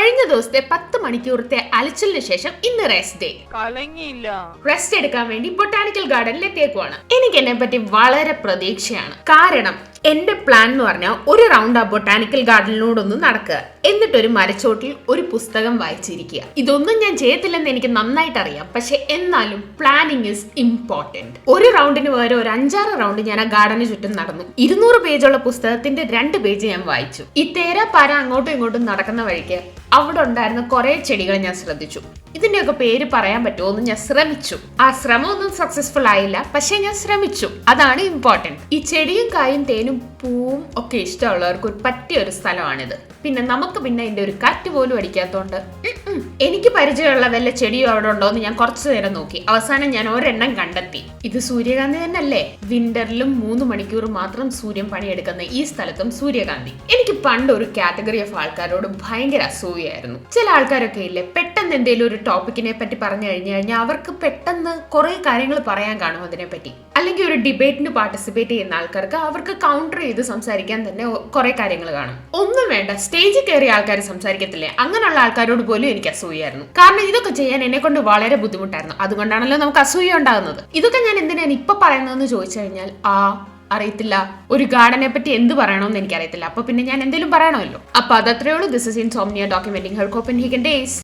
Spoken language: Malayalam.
കഴിഞ്ഞ ദിവസത്തെ പത്ത് മണിക്കൂറത്തെ അലച്ചിലിന് ശേഷം ഇന്ന് റെസ്റ്റ് ഡേ കലങ്ങിയില്ല. റെസ്റ്റ് എടുക്കാൻ വേണ്ടി ബൊട്ടാണിക്കൽ ഗാർഡനിൽ എത്തിയേക്കുവാണ്. എനിക്ക് എന്നെ പറ്റി വളരെ പ്രതീക്ഷയാണ്. കാരണം എന്റെ പ്ലാൻ എന്ന് പറഞ്ഞാൽ ഒരു റൗണ്ട് ആ ബൊട്ടാണിക്കൽ ഗാർഡനിലൂടെ ഒന്ന് നടക്കുക. എന്നിട്ട് ഒരു മരച്ചോട്ടിൽ ഒരു പുസ്തകം വായിച്ചിരിക്കുക. ഇതൊന്നും ഞാൻ ചെയ്യത്തില്ലെന്ന് എനിക്ക് നന്നായിട്ട് അറിയാം പക്ഷെ എന്നാലും പ്ലാനിങ് ഇസ് ഇമ്പോർട്ടന്റ് ഒരു റൗണ്ടിന് പകരം ഒരു അഞ്ചാറ് റൗണ്ട് ഞാൻ ആ ഗാർഡന് ചുറ്റും നടന്നു. ഇരുന്നൂറ് പേജുള്ള പുസ്തകത്തിന്റെ രണ്ട് പേജ് ഞാൻ വായിച്ചു. ഈ തേര പാര അങ്ങോട്ടും ഇങ്ങോട്ടും നടക്കുന്ന വഴിക്ക് അവിടെ ഉണ്ടായിരുന്ന കുറെ ചെടികൾ ഞാൻ ശ്രദ്ധിച്ചു. ഇതിന്റെയൊക്കെ പേര് പറയാൻ പറ്റുമോ എന്ന് ഞാൻ ശ്രമിച്ചു. ആ ശ്രമം ഒന്നും സക്സസ്ഫുൾ ആയില്ല. പക്ഷെ ഞാൻ ശ്രമിച്ചു. അതാണ് ഇമ്പോർട്ടന്റ് ഈ ചെടിയും കായും തേനും പൂവും ഒക്കെ ഇഷ്ടമുള്ളവർക്ക് ഒരു പറ്റിയ ഒരു സ്ഥലമാണിത്. പിന്നെ നമുക്ക് പിന്നെ അതിന്റെ ഒരു കാറ്റ് പോലും അടിക്കാത്തോണ്ട്. എനിക്ക് പരിചയമുള്ള വല്ല ചെടിയോ അവിടെ ഉണ്ടോ എന്ന് ഞാൻ കുറച്ചു നേരം നോക്കി. അവസാനം ഞാൻ ഒരെണ്ണം കണ്ടെത്തി. ഇത് സൂര്യകാന്തി തന്നെയല്ലേ? വിന്ററിലും മൂന്ന് മണിക്കൂർ മാത്രം സൂര്യൻ പണിയെടുക്കുന്ന ഈ സ്ഥലത്തും സൂര്യകാന്തി. എനിക്ക് പണ്ട് ഒരു കാറ്റഗറി ഓഫ് ആൾക്കാരോട് ഭയങ്കര അസൂയായിരുന്നു ചില ആൾക്കാരൊക്കെ ഇല്ലേ പെട്ടെന്ന് എന്തെങ്കിലും ഒരു ടോപ്പിക്കിനെ പറ്റി പറഞ്ഞു കഴിഞ്ഞു കഴിഞ്ഞാൽ അവർക്ക് പെട്ടെന്ന് കുറെ കാര്യങ്ങൾ പറയാൻ കാണും അതിനെ പറ്റി. അല്ലെങ്കിൽ ഒരു ഡിബേറ്റിന് പാർട്ടിസിപ്പേറ്റ് ചെയ്യുന്ന ആൾക്കാർക്ക് അവർക്ക് കൗണ്ടർ ചെയ്ത് സംസാരിക്കാൻ തന്നെ കുറെ കാര്യങ്ങൾ കാണും. ഒന്നും വേണ്ട സ്റ്റേജിൽ കയറിയ ആൾക്കാർ സംസാരിക്കത്തില്ലേ? അങ്ങനെയുള്ള ആൾക്കാരോട് പോലും എനിക്ക് അസൂയായിരുന്നു കാരണം ഇതൊക്കെ ചെയ്യാൻ എന്നെ കൊണ്ട് വളരെ ബുദ്ധിമുട്ടായിരുന്നു. അതുകൊണ്ടാണല്ലോ നമുക്ക് അസൂയ ഉണ്ടാകുന്നത്. ഇതൊക്കെ ഞാൻ എന്തിനാണ് ഇപ്പൊ പറയുന്നതെന്ന് ചോദിച്ചു കഴിഞ്ഞാൽ ആ അറിയത്തില്ല. ഒരു ഗാർഡനെ പറ്റി എന്ത് പറയണമെന്ന് എനിക്കറിയത്തില്ല. അപ്പൊ പിന്നെ ഞാൻ എന്തെങ്കിലും പറയണമല്ലോ. അപ്പൊ അതത്രേ ഉള്ളൂ. ദിസ് ഇൻ സോമിയ ഡോക്യുമെന്റിംഗ് ഹെൽക്കോപ്പൻ കോപ്പൻ ഹീഗൻ ഡേയ്സ്